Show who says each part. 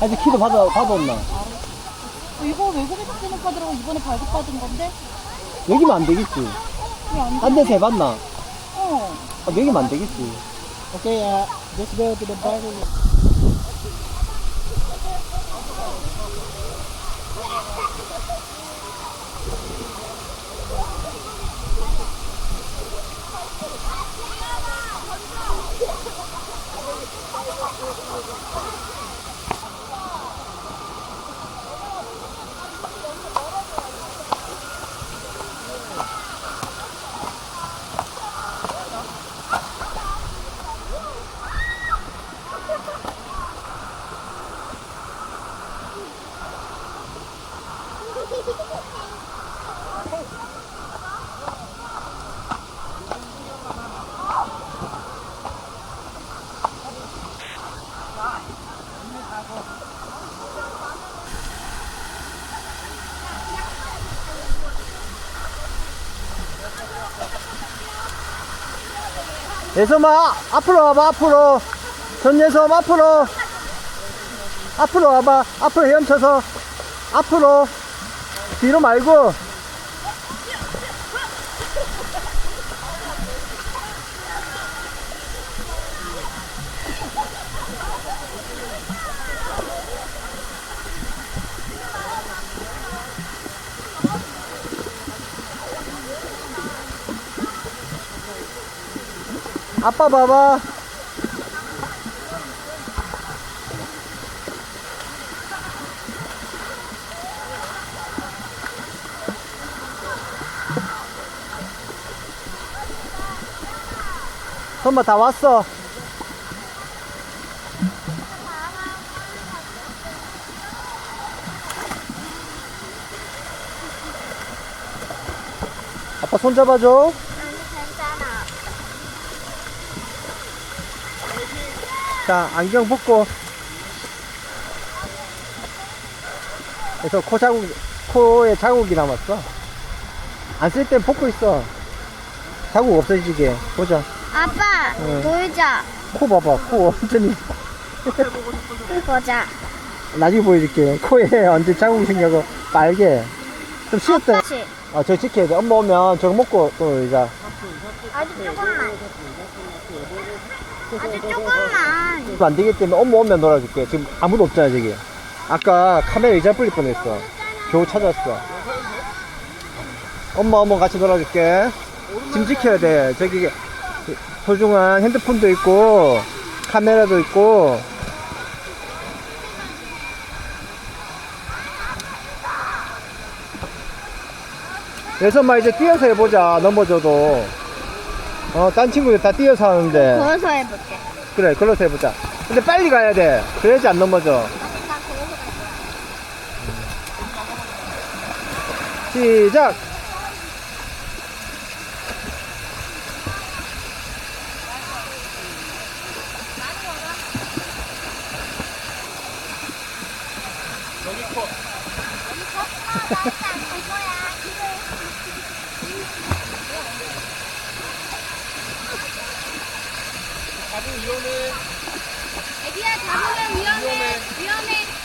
Speaker 1: 아직 키도 받아, 받았나?
Speaker 2: 이거 외국에서 쓰는 카드라고 이번에 발급받은 건데?
Speaker 1: 여기면 안 되겠지.
Speaker 2: 왜안
Speaker 1: 딴 데서 해봤나?
Speaker 2: 어.
Speaker 1: 아, 여기면 안 되겠지.
Speaker 3: Okay, uh, just go to the back.
Speaker 1: 예솜아, 앞으로 와봐, 앞으로. 전예솜, 앞으로. 앞으로 와봐. 앞으로 헤엄쳐서. 앞으로. 뒤로 말고. 아빠 봐봐. 엄마 다 왔어. 아빠 손 잡아줘.
Speaker 2: 괜찮아.
Speaker 1: 자, 안경 벗고. 그래서 코 자국, 코에 자국이 남았어. 안 쓸 땐 벗고 있어. 자국 없어지게. 보자.
Speaker 2: 아빠,
Speaker 1: 응.
Speaker 2: 보여줘.
Speaker 1: 코 봐봐. 코 완전히.
Speaker 2: 보자.
Speaker 1: 나중에 보여줄게. 코에 언제 자국이 생겨서 빨개. 좀 쉬었다.
Speaker 2: 아빠씨.
Speaker 1: 아, 저 지켜야 돼. 엄마 오면 저거 먹고 또 놀자.
Speaker 2: 아주 조금만. 아주 조금만.
Speaker 1: 안 되기 때문에 엄마 오면 놀아줄게. 지금 아무도 없잖아, 저기. 아까 카메라 의자 풀릴 뻔했어. 겨우 찾았어. 엄마, 엄마 같이 놀아줄게. 짐 지켜야 돼. 저기 소중한 핸드폰도 있고, 카메라도 있고. 예선마 이제 뛰어서 해보자. 넘어져도. 어, 딴 친구들 다 뛰어서 하는데.
Speaker 2: 걸어서 해볼게.
Speaker 1: 그래, 걸어서 해보자. 근데 빨리 가야 돼. 그래야지 안 넘어져. 시작!
Speaker 2: 애기야, 잡으면 위험해. 위험해.